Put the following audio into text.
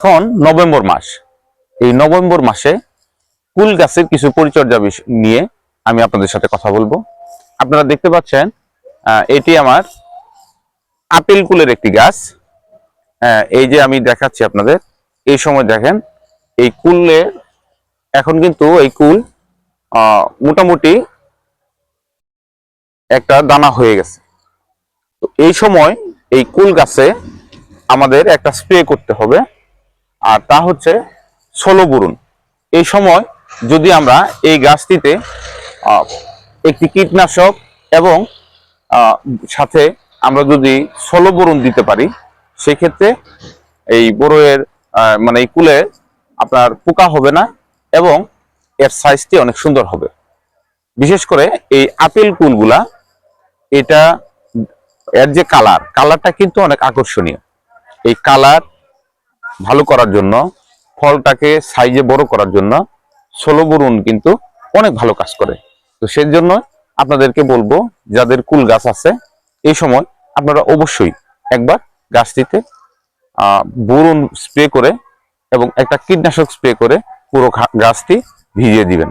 এখন নভেম্বর মাস। এই নভেম্বর মাসে কুল গাছের কিছু পরিচর্যা নিয়ে আমি আপনাদের সাথে কথা বলব। আপনারা দেখতে পাচ্ছেন এটি আমার আপেল কুলের একটি গাছ। এই যে আমি দেখাচ্ছি আপনাদের, এই সময় দেখেন, এই কুলে এখন কিন্তু এই কুল মোটামুটি একটা দানা হয়ে গেছে। তো এই সময় এই কুল গাছে আমাদের একটা স্প্রে করতে হবে। আর তা হচ্ছে ষোলো বুরুন। এই সময় যদি আমরা এই গাছটিতে একটি কীটনাশক এবং সাথে আমরা যদি ষোলো বুরুন দিতে পারি সেক্ষেত্রে এই বড়য়ের আহ, মানে এই কুলে আপনার পোকা হবে না এবং এর সাইজটি অনেক সুন্দর হবে। বিশেষ করে এই আপেল কুলগুলা এটা এর যে কালার কালারটা কিন্তু অনেক আকর্ষণীয়। এই কালার ভালো করার জন্য, ফলটাকে সাইজে বড় করার জন্য ষোলো বরুণ কিন্তু অনেক ভালো কাজ করে। তো সেই জন্য আপনাদেরকে বলব, যাদের কুল গাছ আছে, এই সময় আপনারা অবশ্যই একবার গাছটিতে বরুণ স্প্রে করে এবং একটা কীটনাশক স্প্রে করে পুরো গাছটি ভিজিয়ে দিবেন।